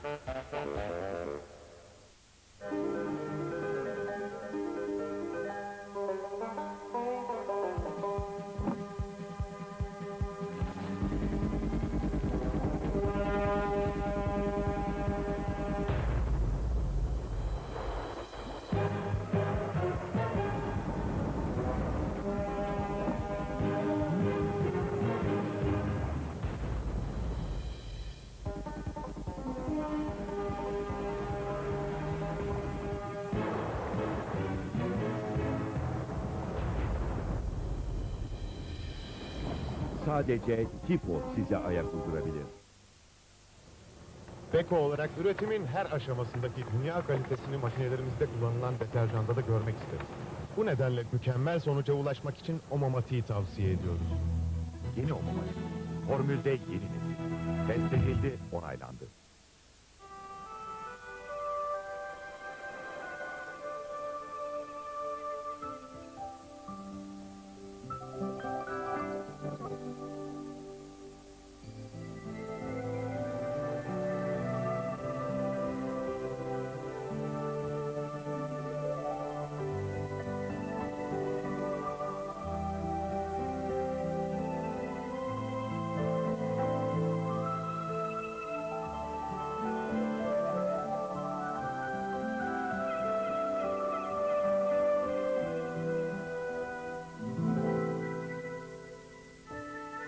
Thank you. Sadece Tipo size ayak uydurabilir. Beko olarak üretimin her aşamasındaki dünya kalitesini makinelerimizde kullanılan deterjanda da görmek isteriz. Bu nedenle mükemmel sonuca ulaşmak için Omamati'yi tavsiye ediyoruz. Yeni Omamati. Formülde yeni nesil. Test edildi, onaylandı.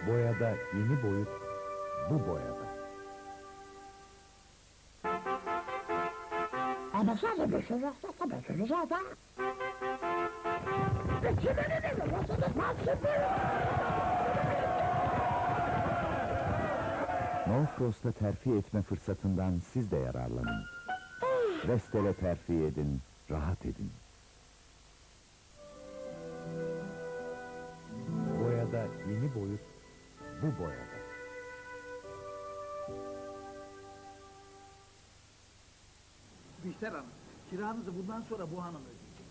Boyada yeni boyut bu boyada. Ama sadece düşünürse tabii düşünürse. Ve kimin elinde basını Northcross'ta terfi etme fırsatından siz de yararlanın. Vestel'e terfi edin, rahat edin. Boyada yeni boyut bu boyada. Bihter Hanım, kiranızı bundan sonra bu hanım ödeyecek.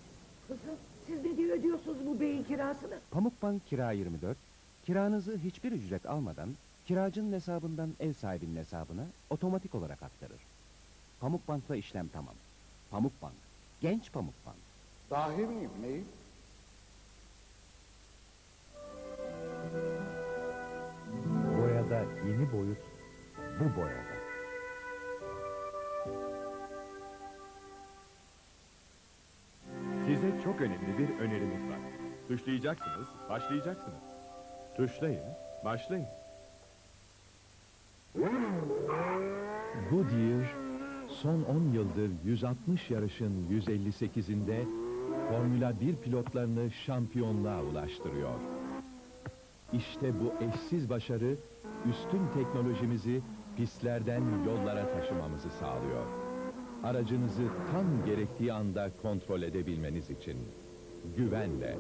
Kızım siz ne diyor ödüyorsunuz bu beyin kirasını? Pamukbank Kira 24, kiranızı hiçbir ücret almadan kiracının hesabından ev sahibinin hesabına otomatik olarak aktarır. Pamukbank'la işlem tamam. Pamukbank, genç Pamukbank. Dahi miyim, neyim? Yeni boyut bu boyada. Size çok önemli bir önerimiz var. Tuşlayacaksınız, başlayacaksınız. Tuşlayın, başlayın. Goodyear son 10 yıldır 160 yarışın 158'inde Formula 1 pilotlarını şampiyonluğa ulaştırıyor. İşte bu eşsiz başarı üstün teknolojimizi pistlerden yollara taşımamızı sağlıyor. Aracınızı tam gerektiği anda kontrol edebilmeniz için güvenle.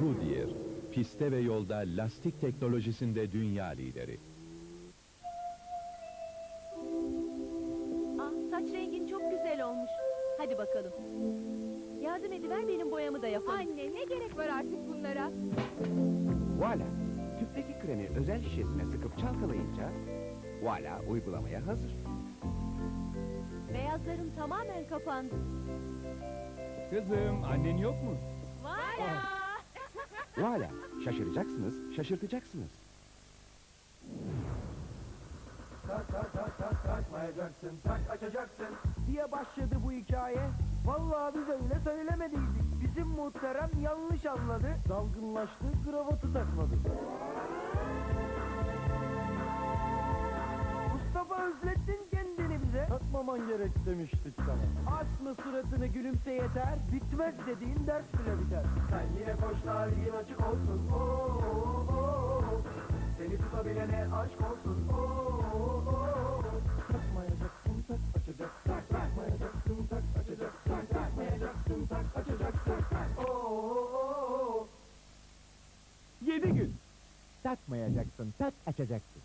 Goodyear, piste ve yolda lastik teknolojisinde dünya lideri. Ah saç rengin çok güzel olmuş. Hadi bakalım. Yardım ediver benim boyamı da yapalım. Anne ne gerek var artık bunlara? Voila! Tüpteki kremi özel şişesine sıkıp çalkalayınca voila uygulamaya hazır. Beyazlarım tamamen kapandı. Kızım, annen yok mu? Valla! Voila! Şaşıracaksınız, şaşırtacaksınız. diye başladı bu hikaye. Vallahi biz öyle söylemediydik. Bizim muhterem yanlış anladı. Dalgınlaştı, kravatı takmadı. Mustafa özlettin kendini bize. Takmaman gerek demiştik sana. Asma suratını gülümse yeter. Bitmez dediğin ders bile biter. Sen yine koş tarihin açık olsun. Oo, oo, oo. Seni tutabilene aşk olsun. Oo, oo, oo. Takmayacaksın tak Yedi gün. Takmayacaksın, tak açacaksın.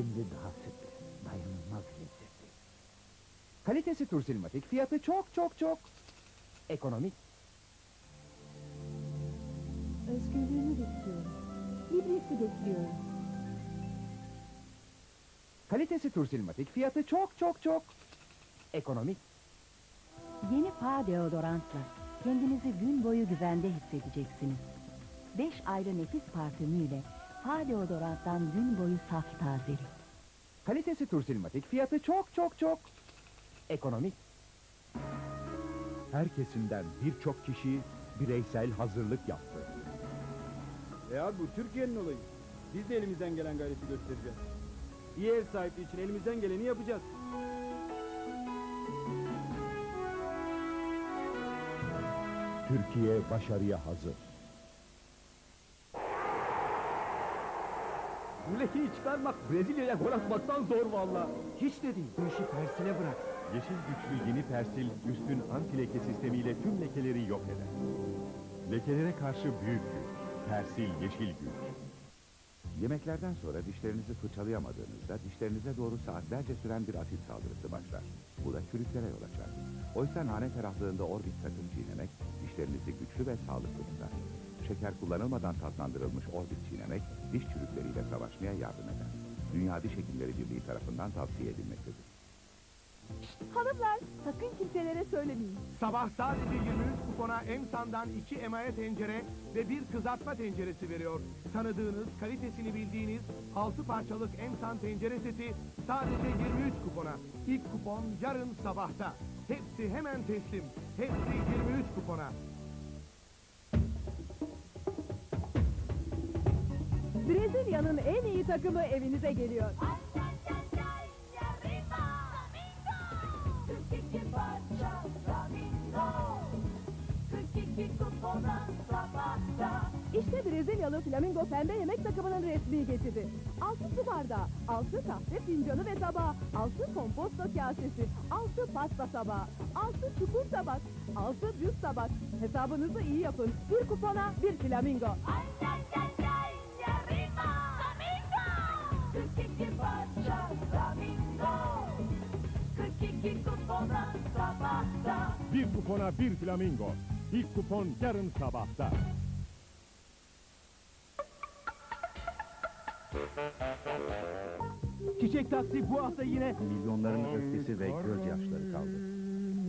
Şimdi daha sütlü, dayanılmaz lezzetli. Kalitesi tursilmatik, fiyatı çok çok çok ekonomik. Özgürlüğümü bekliyorum. Libresi bekliyorum. Kalitesi tursilmatik, fiyatı çok çok çok ekonomik. Yeni Fa deodorantla kendinizi gün boyu güvende hissedeceksiniz. 5 ayrı nefis parfümüyle Fa deodoranttan gün boyu saf tazelik. Kalitesi tursilmatik, fiyatı çok çok çok ekonomik. Her kesimden birçok kişi bireysel hazırlık yaptı. Ya bu Türkiye'nin olayı. Biz de elimizden gelen gayreti göstereceğiz. İyi ev sahipliği için elimizden geleni yapacağız. Türkiye başarıya hazır. Lekeyi çıkarmak Brezilya'ya gol atmaktan zor valla. Hiç de değil, bu işi tersine bırak. Yeşil güçlü yeni persil üstün anti leke sistemiyle tüm lekeleri yok eder. Lekelere karşı büyük güç. Persil yeşil güç. Yemeklerden sonra dişlerinizi fırçalayamadığınızda dişlerinize doğru saatlerce süren bir asit saldırısı başlar. Bu da çürüklere yol açar. Oysa nane ferahlığında Orbit takım çiğnemek dişlerinizi güçlü ve sağlıklı tutar. Şeker kullanılmadan tatlandırılmış Orbit çiğnemek diş çürükleriyle savaşmaya yardım eder. Dünya Diş Hekimleri Birliği tarafından tavsiye edilmektedir. Hanımlar sakın kimselere söylemeyin. Sabah sadece 23 kupona Emsan'dan 2 emaye tencere ve bir kızartma tenceresi veriyor. Tanıdığınız, kalitesini bildiğiniz 6 parçalık Emsan tencere seti sadece 23 kupona. İlk kupon yarın sabahta. Hepsi hemen teslim. Hepsi 23 kupona. Brezilya'nın en iyi takımı evinize geliyor. İşte Brezilyalı Flamingo pembe yemek takımının resmi geçidi. Altı su bardağı, altı kahve fincanı ve tabağı, altı komposto kasesi, altı pasta tabağı, altı çukur tabak, altı düz tabak. Hesabınızı iyi yapın. Bir kupona bir flamingo. Bir kupona bir flamingo. İlk kupon yarın sabahta. Çiçek taksi bu hafta yine Milyonların öfkesi ve gözyaşları kaldı.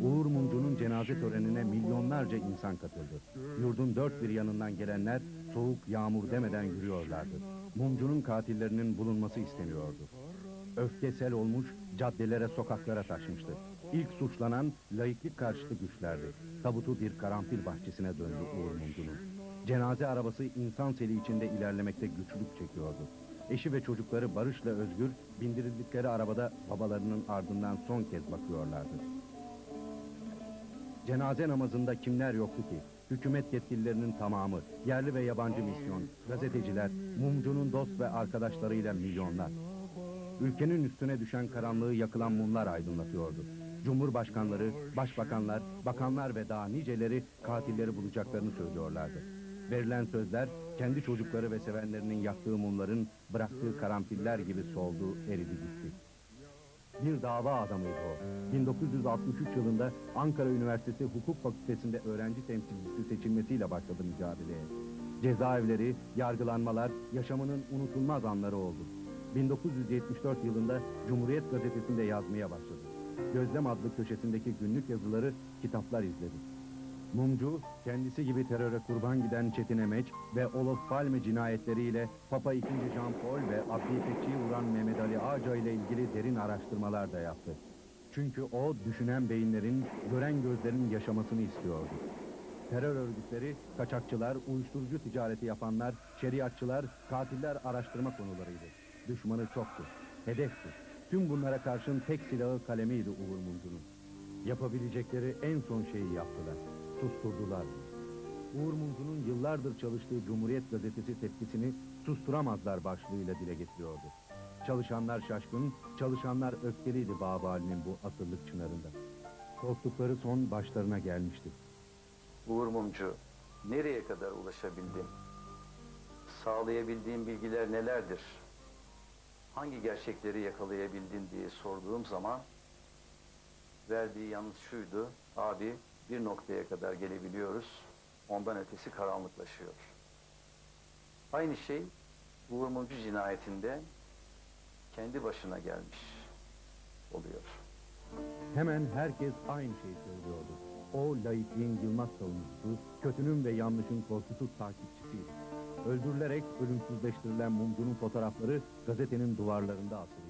Uğur Mumcu'nun cenaze törenine milyonlarca insan katıldı. Yurdun dört bir yanından gelenler soğuk yağmur demeden yürüyorlardı. Mumcu'nun katillerinin bulunması isteniyordu. Öfke sel olmuş, caddelere, sokaklara taşmıştı. İlk suçlanan laiklik karşıtı güçlerdi. Tabutu bir karanfil bahçesine döndü Uğur Mumcu'nun. Cenaze arabası insan seli içinde ilerlemekte güçlük çekiyordu. Eşi ve çocukları Barış'la Özgür bindirildikleri arabada babalarının ardından son kez bakıyorlardı. Cenaze namazında kimler yoktu ki? Hükümet yetkililerinin tamamı, yerli ve yabancı misyon, gazeteciler, mumcunun dost ve arkadaşlarıyla milyonlar. Ülkenin üstüne düşen karanlığı yakılan mumlar aydınlatıyordu. Cumhurbaşkanları, başbakanlar, bakanlar ve daha niceleri katilleri bulacaklarını söylüyorlardı. Verilen sözler kendi çocukları ve sevenlerinin yaktığı mumların bıraktığı karanfiller gibi soldu, eridi gitti. Bir dava adamıydı o. 1963 yılında Ankara Üniversitesi Hukuk Fakültesi'nde öğrenci temsilcisi seçilmesiyle başladı mücadeleye. Cezaevleri, yargılanmalar yaşamının unutulmaz anları oldu. 1974 yılında Cumhuriyet Gazetesi'nde yazmaya başladı. Gözlem adlı köşesindeki günlük yazıları kitaplar izledi. Mumcu, kendisi gibi teröre kurban giden Çetin Emeç ve Olof Palme cinayetleriyle Papa II. Jean Paul ve İpekçi'yi vuran Mehmet Ali Ağca ile ilgili derin araştırmalar da yaptı. Çünkü o düşünen beyinlerin, gören gözlerin yaşamasını istiyordu. Terör örgütleri, kaçakçılar, uyuşturucu ticareti yapanlar, şeriatçılar, katiller araştırma konularıydı. Düşmanı çoktu, hedefti. Tüm bunlara karşın tek silahı kalemiydi Uğur Mumcu'nun. Yapabilecekleri en son şeyi yaptılar. Susturdular. Uğur Mumcu'nun yıllardır çalıştığı Cumhuriyet Gazetesi tepkisini susturamazlar başlığıyla dile getiriyordu. Çalışanlar şaşkın, çalışanlar öfkeliydi Babali'nin bu asırlık çınarında. Korktukları son başlarına gelmişti. Uğur Mumcu, nereye kadar ulaşabildin? Sağlayabildiğin bilgiler nelerdir? hangi gerçekleri yakalayabildin diye sorduğum zaman verdiği yanıt şuydu. Abi bir noktaya kadar gelebiliyoruz. Ondan ötesi karanlıklaşıyor. Aynı şey Uğur Mumcu cinayetinde kendi başına gelmiş oluyor. Hemen herkes aynı şeyi söylüyordu. O laikliğin yılmaz savunucusu, kötünün ve yanlışın korkusuz takipçisiydi. Öldürülerek ölümsüzleştirilen mumcunun fotoğrafları gazetenin duvarlarında asıldı.